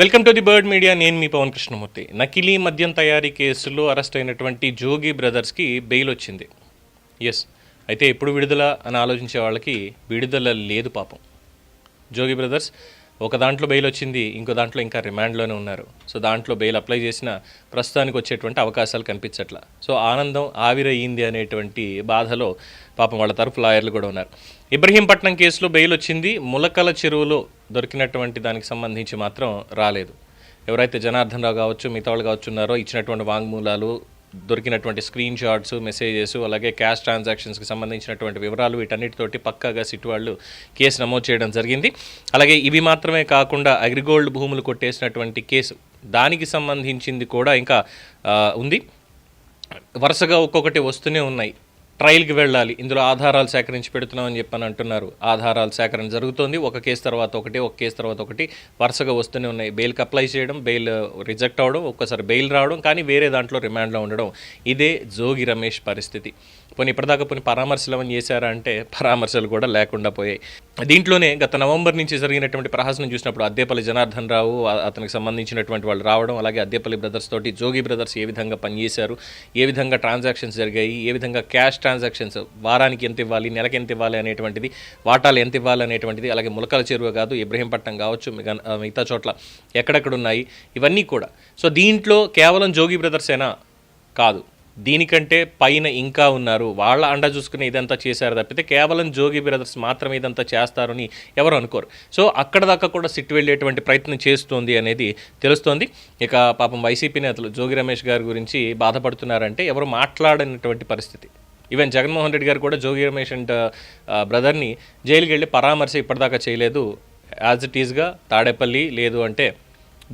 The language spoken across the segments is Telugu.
Welcome to the Bird Media. నేను మీ పవన్ కృష్ణమూర్తి. నకిలీ మద్యం తయారీ కేసులో అరెస్ట్ అయినటువంటి జోగి బ్రదర్స్కి బెయిల్ వచ్చింది. ఎస్ అయితే ఎప్పుడు విడుదల అని ఆలోచించే వాళ్ళకి విడుదల లేదు పాపం. జోగి బ్రదర్స్ ఒక దాంట్లో బెయిల్ వచ్చింది ఇంకో దాంట్లో ఇంకా రిమాండ్లోనే ఉన్నారు. సో దాంట్లో బెయిల్ అప్లై చేసిన ప్రస్తుతానికి వచ్చేటువంటి అవకాశాలు కనిపించట్లా. సో ఆనందం ఆవిరయ్యింది అనేటువంటి బాధలో పాపం వాళ్ళ తరఫు లాయర్లు కూడా ఉన్నారు. ఇబ్రహీంపట్నం కేసులో బెయిల్ వచ్చింది ములకల చెరువులో దొరికినటువంటి దానికి సంబంధించి మాత్రం రాలేదు. ఎవరైతే జనార్దన్ రావు కావచ్చు మిగతా వాళ్ళు కావచ్చు ఉన్నారో ఇచ్చినటువంటి వాంగ్మూలాలు దొరికినటువంటి స్క్రీన్ షాట్స్ మెసేజెస్ అలాగే క్యాష్ ట్రాన్సాక్షన్స్కి సంబంధించినటువంటి వివరాలు వీటన్నిటితోటి పక్కాగా సిట్ వాళ్ళు కేసు నమోదు చేయడం జరిగింది. అలాగే ఇవి మాత్రమే కాకుండా అగ్రిగోల్డ్ భూములు కొట్టేసినటువంటి కేసు దానికి సంబంధించింది కూడా ఇంకా ఉంది. వరుసగా ఒక్కొక్కటి వస్తూనే ఉన్నాయి. ట్రయల్కి వెళ్ళాలి. ఇందులో ఆధారాలు సేకరించి పెడుతున్నామని చెప్పని అంటున్నారు. ఆధారాలు సేకరణ జరుగుతోంది. ఒక కేసు తర్వాత ఒకటి ఒక కేసు తర్వాత ఒకటి వరుసగా వస్తూనే ఉన్నాయి. బెయిల్కి అప్లై చేయడం బెయిల్ రిజెక్ట్ అవ్వడం ఒక్కసారి బెయిల్ రావడం కానీ వేరే దాంట్లో రిమాండ్లో ఉండడం. ఇదే జోగి రమేష్ పరిస్థితి. పోనీ ఇప్పటిదాకా పోనీ పరామర్శలు ఏమని చేశారా అంటే పరామర్శలు కూడా లేకుండా పోయాయి. దీంట్లోనే గత నవంబర్ నుంచి జరిగినటువంటి ప్రహసనం చూసినప్పుడు అద్దేపల్లి జనార్దన్ రావు అతనికి సంబంధించినటువంటి వాళ్ళు రావడం అలాగే అద్దేపల్లి బ్రదర్స్ తోటి జోగి బ్రదర్స్ ఏ విధంగా పనిచేశారు ఏ విధంగా ట్రాన్సాక్షన్స్ జరిగాయి ఏ విధంగా క్యాష్ ట్రాన్సాక్షన్స్ వారానికి ఎంత ఇవ్వాలి నెలకి ఎంత ఇవ్వాలి అనేటువంటిది వాటాలు ఎంత ఇవ్వాలి అనేటువంటిది అలాగే ములకల చెరువు కాదు ఇబ్రహీంపట్నం కావచ్చు మిగతా మిగతా చోట్ల ఎక్కడెక్కడ ఉన్నాయి ఇవన్నీ కూడా. సో దీంట్లో కేవలం జోగి బ్రదర్సేనా? కాదు. దీనికంటే పైన ఇంకా ఉన్నారు. వాళ్ళ అండ చూసుకుని ఇదంతా చేశారు తప్పితే కేవలం జోగి బ్రదర్స్ మాత్రమే ఇదంతా చేస్తారని ఎవరు అనుకోరు. సో అక్కడ దాకా కూడా సిట్ వెళ్ళేటువంటి ప్రయత్నం చేస్తోంది అనేది తెలుస్తోంది. ఇక పాపం వైసీపీ నేతలు జోగి రమేష్ గారి గురించి బాధపడుతున్నారంటే ఎవరు మాట్లాడనటువంటి పరిస్థితి. ఈవెన్ జగన్మోహన్ రెడ్డి గారు కూడా జోగి రమేష్ అండ్ బ్రదర్ని జైలుకి వెళ్ళి పరామర్శ ఇప్పటిదాకా చేయలేదు. యాజ్ ఇట్ ఈజ్గా తాడేపల్లి లేదు అంటే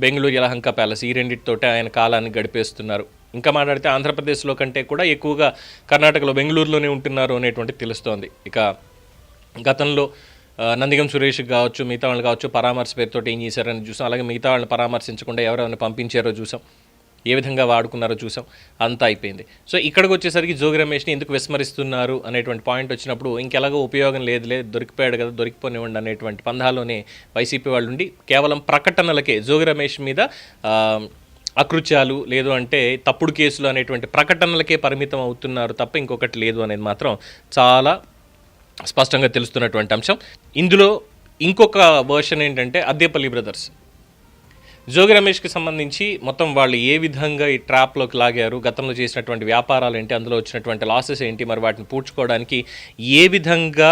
బెంగళూరు యలహంక ప్యాలెస్ ఈ రెండింటితోటే ఆయన కాలాన్ని గడిపేస్తున్నారు. ఇంకా మాట్లాడితే ఆంధ్రప్రదేశ్లో కంటే కూడా ఎక్కువగా కర్ణాటకలో బెంగళూరులోనే ఉంటున్నారు అనేటువంటి తెలుస్తోంది. ఇక గతంలో నందిగం సురేష్ కావచ్చు మిగతా వాళ్ళు కావచ్చు పరామర్శ పేరుతో ఏం చేశారని చూసాం. అలాగే మిగతా వాళ్ళని పరామర్శించకుండా ఎవరెవరిని పంపించారో చూసాం. ఏ విధంగా వాడుకున్నారో చూసాం. అంతా అయిపోయింది. సో ఇక్కడికి వచ్చేసరికి జోగి రమేష్ని ఎందుకు విస్మరిస్తున్నారు అనేటువంటి పాయింట్ వచ్చినప్పుడు ఇంకెలాగో ఉపయోగం లేదులే దొరికిపోయాడు కదా దొరికిపోనివ్వండి అనేటువంటి పంధాలోనే వైసీపీ వాళ్ళు ఉండి కేవలం ప్రకటనలకే జోగి రమేష్ మీద అకృత్యాలు లేదు అంటే తప్పుడు కేసులు అనేటువంటి ప్రకటనలకే పరిమితం అవుతున్నారు తప్ప ఇంకొకటి లేదు అనేది మాత్రం చాలా స్పష్టంగా తెలుస్తున్నటువంటి అంశం. ఇందులో ఇంకొక వర్షన్ ఏంటంటే అద్దేపల్లి బ్రదర్స్ జోగి రమేష్కి సంబంధించి మొత్తం వాళ్ళు ఏ విధంగా ఈ ట్రాప్లోకి లాగారు గతంలో చేసినటువంటి వ్యాపారాలు ఏంటి అందులో వచ్చినటువంటి లాసెస్ ఏంటి మరి వాటిని పూడ్చుకోవడానికి ఏ విధంగా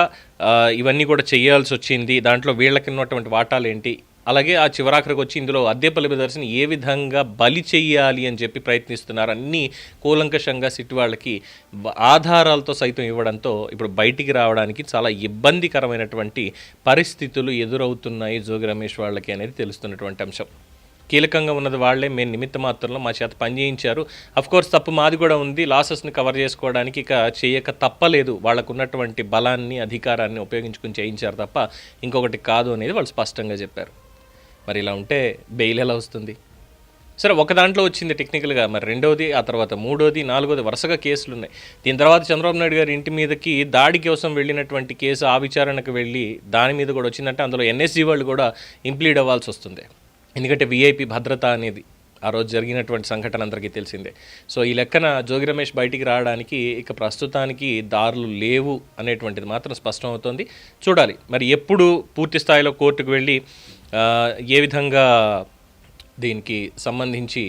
ఇవన్నీ కూడా చేయాల్సి వచ్చింది దాంట్లో వీళ్ళకి ఉన్నటువంటి వాటాలు ఏంటి అలాగే ఆ చివరాఖరికి వచ్చి ఇందులో అద్దెపల్లి బ్రదర్స్ని ఏ విధంగా బలి చెయ్యాలి అని చెప్పి ప్రయత్నిస్తున్నారు అన్ని కూలంకషంగా సిట్ వాళ్ళకి ఆధారాలతో సైతం ఇవ్వడంతో ఇప్పుడు బయటికి రావడానికి చాలా ఇబ్బందికరమైనటువంటి పరిస్థితులు ఎదురవుతున్నాయి జోగి రమేష్ వాళ్ళకి అనేది తెలుస్తున్నటువంటి అంశం. కీలకంగా ఉన్నది వాళ్ళే మేము నిమిత్త మాత్రంలో మా చేత పనిచేయించారు. కోర్స్ తప్పు మాది కూడా ఉంది. లాసెస్ని కవర్ చేసుకోవడానికి ఇక చేయక తప్పలేదు. వాళ్ళకు ఉన్నటువంటి బలాన్ని అధికారాన్ని ఉపయోగించుకుని చేయించారు తప్ప ఇంకొకటి కాదు అనేది వాళ్ళు స్పష్టంగా చెప్పారు. మరి ఇలా ఉంటే బెయిల్ ఎలా వస్తుంది? సరే ఒక దాంట్లో వచ్చింది టెక్నికల్గా మరి రెండోది ఆ తర్వాత మూడోది నాలుగోది వరుసగా కేసులు ఉన్నాయి దీని తర్వాత చంద్రబాబు నాయుడు గారి ఇంటి మీదకి దాడి కోసం వెళ్ళినటువంటి కేసు ఆ విచారణకు వెళ్ళి దాని మీద కూడా వచ్చిందంటే అందులో ఎన్ఎస్జీ వాళ్ళు కూడా ఇంప్లీడ్ అవ్వాల్సి వస్తుంది. ఎందుకంటే వీఐపీ భద్రత అనేది ఆ రోజు జరిగినటువంటి సంఘటన అందరికీ తెలిసిందే. సో ఈ లెక్కన జోగి రమేష్ బయటికి రావడానికి ఇక ప్రస్తుతానికి దారులు లేవు అనేటువంటిది మాత్రం స్పష్టం అవుతోంది. చూడాలి మరి ఎప్పుడు పూర్తి స్థాయిలో కోర్టుకు వెళ్ళి ఏ విధంగా దీనికి సంబంధించి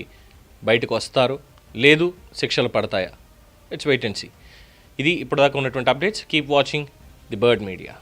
బయటకు వస్తారు? లేదు శిక్షలు పడతాయా? ఇట్స్ వెయిట్ అండ్ సీ ఇది ఇప్పటిదాకా ఉన్నటువంటి updates. Keep watching the bird media